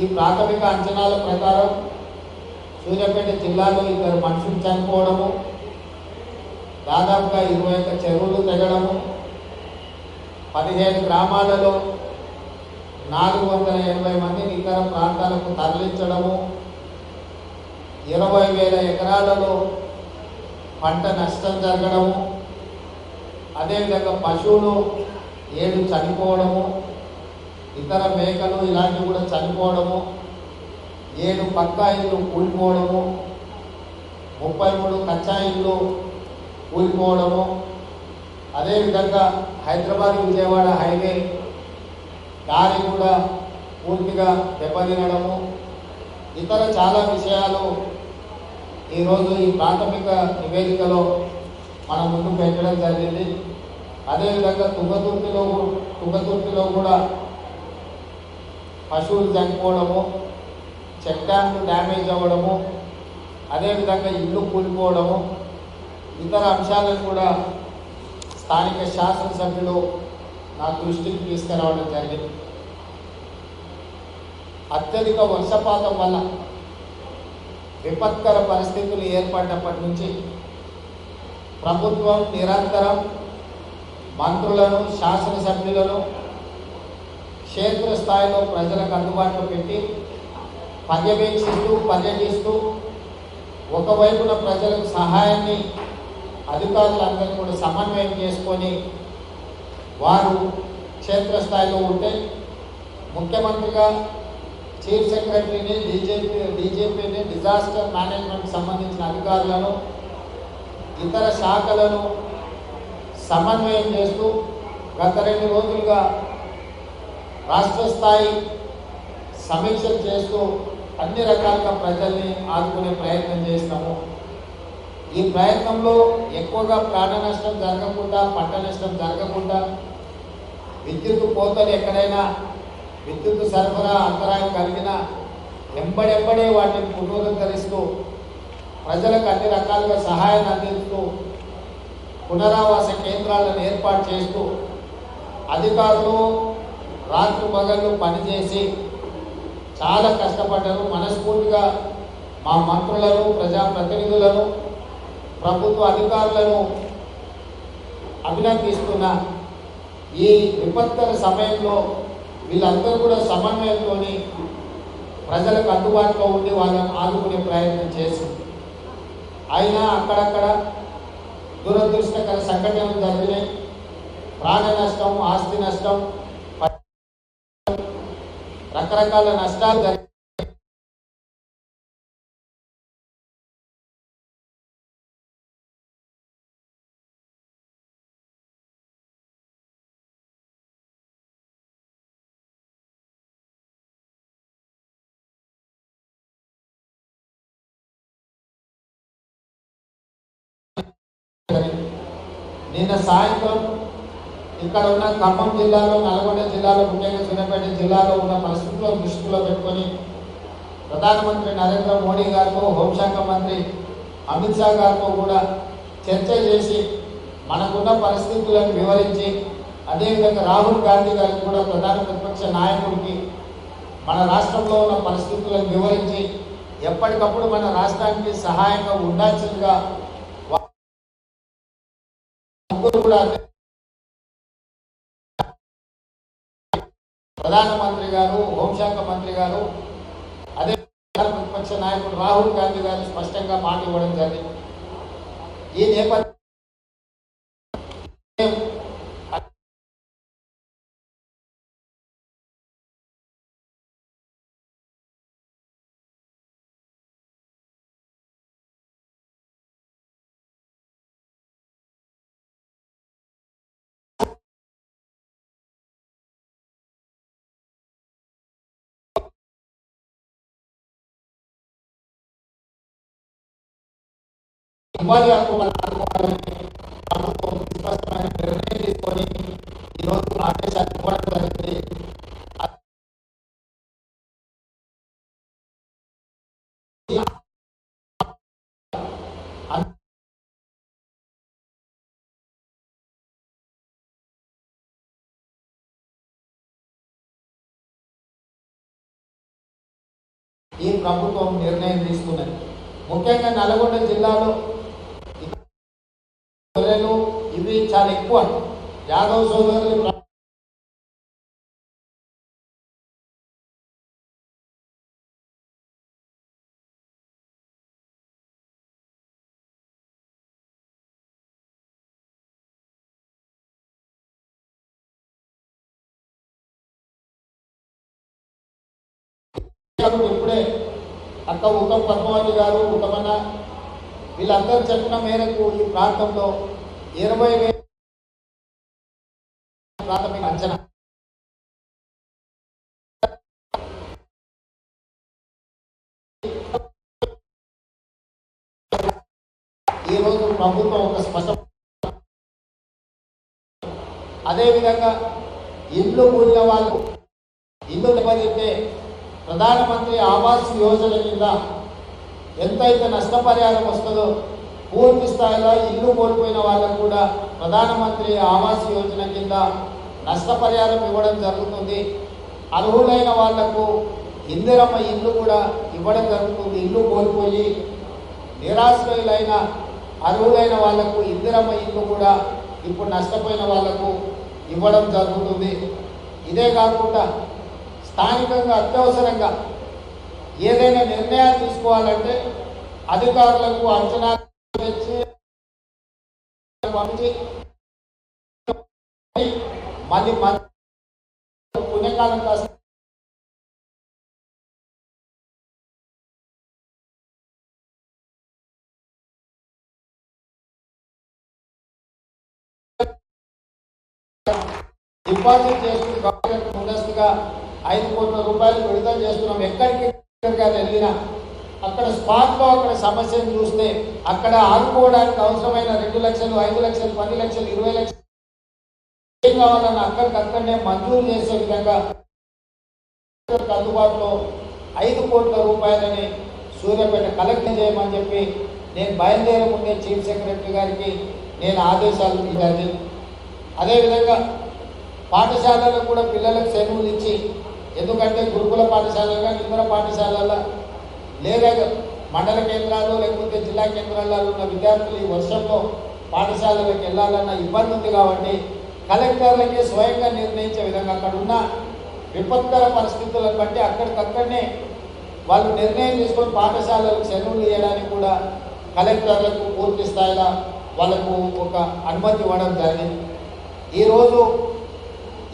ఈ ప్రాథమిక అంచనాల ప్రకారం సూర్యాపేట జిల్లాలో ఇద్దరు మనుషులు చనిపోవడము దాదాపుగా ఇరవై ఒక్క చెరువులు తెగడము పదిహేను గ్రామాలలో నాలుగు వందల ఎనభై మందిని ఇతర ప్రాంతాలకు తరలించడము ఇరవై వేల ఎకరాలలో పంట నష్టం జరగడము అదేవిధంగా పశువులు ఏడు చనిపోవడము ఇతర మేకలు ఇలాంటివి కూడా చనిపోవడము ఏడు పక్కా ఇల్లు కూలిపోవడము ముప్పై మూడు కచ్చా ఇల్లు కూలిపోవడము. అదేవిధంగా హైదరాబాద్ విజయవాడ హైవే దారి కూడా పూర్తిగా దెబ్బతినడము. ఇతర చాలా విషయాలు ఈరోజు ఈ ప్రాథమిక నివేదికలో మన ముందు పెట్టడం జరిగింది. అదేవిధంగా తుంగతుర్తిలో తుంగతుర్తిలో కూడా పశువులు చనిపోవడము చట్టాలు డ్యామేజ్ అవ్వడము అదేవిధంగా ఇల్లు కూలిపోవడము ఇతర అంశాలను కూడా స్థానిక శాసనసభ్యులు నా దృష్టికి తీసుకురావడం జరిగింది. అత్యధిక వర్షపాతం వల్ల విపత్కర పరిస్థితులు ఏర్పడినప్పటి నుంచి ప్రభుత్వం నిరంతరం మంత్రులను శాసనసభ్యులను క్షేత్రస్థాయిలో ప్రజలకు అందుబాటులో పెట్టి పర్యవేక్షిస్తూ పర్యటిస్తూ ఒకవైపున ప్రజలకు సహాయాన్ని అధికారులందరూ కూడా సమన్వయం చేసుకొని వారు క్షేత్రస్థాయిలో ఉంటే ముఖ్యమంత్రిగా చీఫ్ సెక్రటరీని డీజీపీ డీజీపీని డిజాస్టర్ మేనేజ్మెంట్కి సంబంధించిన అధికారులను ఇతర శాఖలను సమన్వయం చేస్తూ గత రెండు రోజులుగా రాష్ట్ర స్థాయి సమీక్షలు చేస్తూ అన్ని రకాలుగా ప్రజల్ని ఆదుకునే ప్రయత్నం చేస్తాము. ఈ ప్రయత్నంలో ఎక్కువగా ప్రాణ నష్టం జరగకుండా పంట నష్టం జరగకుండా విద్యుత్ కోతలు ఎక్కడైనా విద్యుత్ సరఫరా అంతరాయం కలిగిన ఎంబడెంబడే వాటిని పునరుద్ధరిస్తూ ప్రజలకు అన్ని రకాలుగా సహాయాన్ని అందిస్తూ పునరావాస కేంద్రాలను ఏర్పాటు చేస్తూ అధికారులు రాత్రి పగళ్ళు పనిచేసి చాలా కష్టపడ్డారు. మనస్ఫూర్తిగా మా మంత్రులను ప్రజాప్రతినిధులను ప్రభుత్వ అధికారులను అభినందిస్తున్న ఈ విపత్తుల సమయంలో వీళ్ళందరూ కూడా సమన్వయంతో ప్రజలకు అందుబాటులో ఉండి వాళ్ళని ఆదుకునే ప్రయత్నం చేసింది అయినా అక్కడక్కడ దురదృష్టకర సంఘటనలు జరిగినాయి. ప్రాణ నష్టం ఆస్తి నష్టం రకరకాల నష్టాలు జరిగి నిన్న సాయంత్రం ఇక్కడ ఉన్న ఖమ్మం జిల్లాలో నల్గొండ జిల్లాలో ముఖ్యంగా సూర్యాపేట జిల్లాలో ఉన్న పరిస్థితుల్లో దృష్టిలో పెట్టుకొని ప్రధానమంత్రి నరేంద్ర మోడీ గారితో హోంశాఖ మంత్రి అమిత్ షా గారితో కూడా చర్చ చేసి మనకున్న పరిస్థితులను వివరించి అదేవిధంగా రాహుల్ గాంధీ గారికి కూడా ప్రధాన ప్రతిపక్ష నాయకుడికి మన రాష్ట్రంలో ఉన్న పరిస్థితులను వివరించి ఎప్పటికప్పుడు మన రాష్ట్రానికి సహాయంగా ఉండాల్సిందిగా కూడా ప్రధానమంత్రి గారు హోంశాఖ మంత్రి గారు అదే ప్రతిపక్ష నాయకుడు రాహుల్ గాంధీ గారు స్పష్టంగా మాట ఇవ్వడం జరిగింది. ఈ నేపథ్యం ఉపాధి హక్కు పథకాన్ని ప్రభుత్వం స్పష్టమైన నిర్ణయం తీసుకొని ఈరోజు ఆదేశాలు ఇవ్వడం జరిగింది ఈ ప్రభుత్వం నిర్ణయం తీసుకున్నది. ముఖ్యంగా నల్గొండ జిల్లాలో చాలా ఎక్కువ. యాదవ సోదరులు ఇప్పుడే అక్క ఉత్తమ్ పద్మావతి గారు ఉత్తమన్న వీళ్ళందరూ చెప్పిన మేరకు ఈ ప్రాంతంలో ఇరవై ఈరోజు ప్రభుత్వం ఒక స్పష్ట. అదేవిధంగా ఇల్లు కూలిన వాళ్ళు ఇల్లు దెబ్బతింటే ప్రధానమంత్రి ఆవాస్ యోజన కింద ఎంతైతే నష్టపరిహారం వస్తుందో పూర్తి స్థాయిలో ఇల్లు కోల్పోయిన వాళ్ళకు కూడా ప్రధానమంత్రి ఆవాస్ యోజన కింద నష్టపరిహారం ఇవ్వడం జరుగుతుంది. అర్హులైన వాళ్ళకు ఇందిరమ్మ ఇల్లు కూడా ఇవ్వడం జరుగుతుంది. ఇల్లు కోల్పోయి నిరాశ్రయులైన అర్హులైన వాళ్ళకు ఇందిరమ్మ ఇల్లు కూడా ఇప్పుడు నష్టపోయిన వాళ్ళకు ఇవ్వడం జరుగుతుంది. ఇదే కాకుండా స్థానికంగా అత్యవసరంగా ఏదైనా నిర్ణయాలు తీసుకోవాలంటే అధికారులకు అంచనా పంపించి మళ్ళీ పుణ్యకాలం కాస్త డిపాజిట్ చేస్తుంది గవర్నమెంట్ ముందస్తుగా ఐదు కోట్ల రూపాయలు విడుదల చేస్తున్నాం. ఎక్కడికి ఎక్కడికి వెళ్ళినా అక్కడ స్పాట్లో అక్కడ సమస్యను చూస్తే అక్కడ ఆదుకోవడానికి అవసరమైన రెండు లక్షలు ఐదు లక్షలు పది లక్షలు ఇరవై లక్షలు ఏం కావాలన్నా అక్కడికక్కడనే మంజూరు చేసే విధంగా అందుబాటులో ఐదు కోట్ల రూపాయలని సూర్యాపేట కలెక్ట్ చేయమని చెప్పి నేను బయలుదేరే ముందే చీఫ్ సెక్రటరీ గారికి నేను ఆదేశాలు ఇవ్వాలి అదేవిధంగా పాఠశాలలకు కూడా పిల్లలకు సెలవులు ఇచ్చి ఎందుకంటే గురుకుల పాఠశాలగా ఇతర పాఠశాలల లేదా మండల కేంద్రాలు లేకపోతే జిల్లా కేంద్రాల్లో ఉన్న విద్యార్థులు ఈ వర్షంలో పాఠశాలలకు వెళ్ళాలన్న ఇబ్బంది ఉంది కాబట్టి కలెక్టర్లకే స్వయంగా నిర్ణయించే విధంగా అక్కడ ఉన్న విపత్కర పరిస్థితులను బట్టి అక్కడికక్కడనే వాళ్ళు నిర్ణయం తీసుకొని పాఠశాలలకు సెలవులు ఇవ్వడానికి కూడా కలెక్టర్లకు పూర్తి స్థాయిలో వాళ్ళకు ఒక అనుమతి ఇవ్వడం జరిగింది. ఈరోజు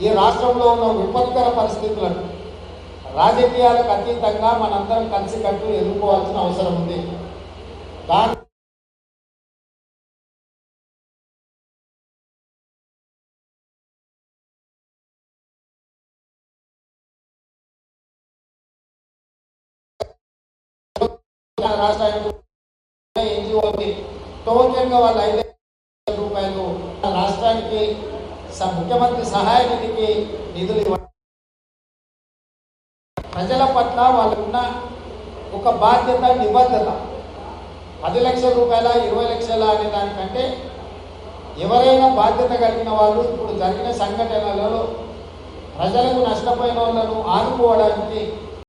ఈ రాష్ట్రంలో ఉన్న విపత్కర పరిస్థితులను రాజకీయాలకు అతీతంగా మనందరం కలిసికట్టు ఎదుర్కోవాల్సిన అవసరం ఉంది. దాని రాష్ట్రానికి ఎన్జిఓకి టోకెన్గా వాళ్ళు ఐదు రూపాయలు రాష్ట్రానికి ముఖ్యమంత్రి సహాయ నిధికి నిధులు ఇవ్వడం ప్రజల పట్ల వాళ్ళకున్న ఒక బాధ్యత నిబద్ధత. పది లక్షల రూపాయల ఇరవై లక్షల అనే దానికంటే ఎవరైనా బాధ్యత కలిగిన వాళ్ళు ఇప్పుడు జరిగిన సంఘటనలలో ప్రజలకు నష్టపోయిన వాళ్ళను ఆదుకోవడానికి